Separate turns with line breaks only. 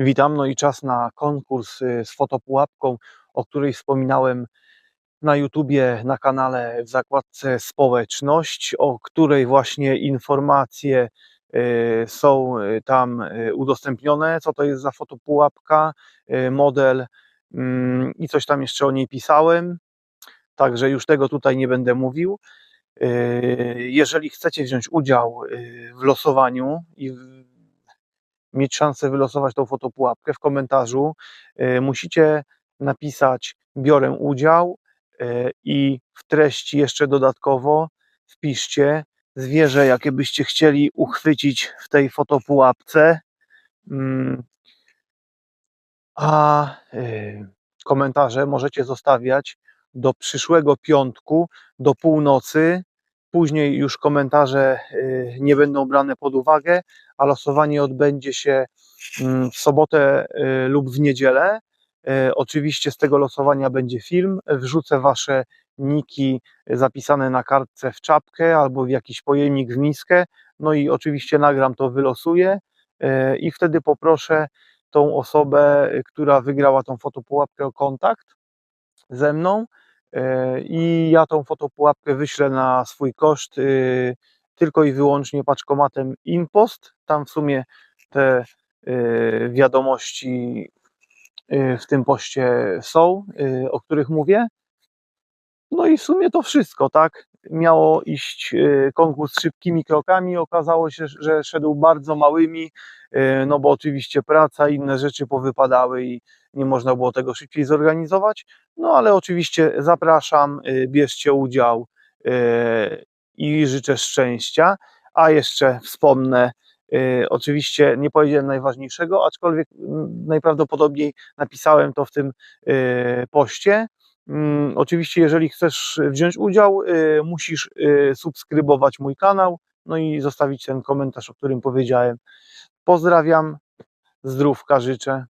Witam, no i czas na konkurs y, z fotopułapką, o której wspominałem na YouTubie, na kanale w zakładce społeczność, o której właśnie informacje y, są y, tam udostępnione, co to jest za fotopułapka, model mm, i coś tam jeszcze o niej pisałem, także już tego tutaj nie będę mówił. Jeżeli chcecie wziąć udział w losowaniu i mieć szansę wylosować tą fotopułapkę w komentarzu, y, musicie napisać biorę udział y, i w treści jeszcze dodatkowo wpiszcie zwierzę, jakie byście chcieli uchwycić w tej fotopułapce. Mm, A y, komentarze możecie zostawiać do przyszłego piątku, do północy. Później już komentarze y, nie będą brane pod uwagę, a losowanie odbędzie się mm, w sobotę y, lub w niedzielę. Y, Oczywiście z tego losowania będzie film. Wrzucę wasze niki zapisane na kartce w czapkę albo w jakiś pojemnik w miskę. No i oczywiście nagram to, wylosuję i wtedy poproszę tą osobę, która wygrała tą fotopułapkę o kontakt ze mną i ja tą fotopułapkę wyślę na swój koszt y, tylko i wyłącznie paczkomatem Impost. Tam w sumie te y, wiadomości y, w tym poście są, o których mówię. No i w sumie to wszystko, tak? Miało iść y, konkurs szybkimi krokami, okazało się, że szedł bardzo małymi, y, no bo oczywiście praca, inne rzeczy powypadały i nie można było tego szybciej zorganizować. No ale oczywiście zapraszam, y, bierzcie udział i życzę szczęścia. A jeszcze wspomnę, oczywiście nie powiedziałem najważniejszego, aczkolwiek najprawdopodobniej napisałem to w tym poście. Mm, Oczywiście, jeżeli chcesz wziąć udział, y, musisz y, subskrybować mój kanał, no i zostawić ten komentarz, o którym powiedziałem. Pozdrawiam, zdrówka życzę.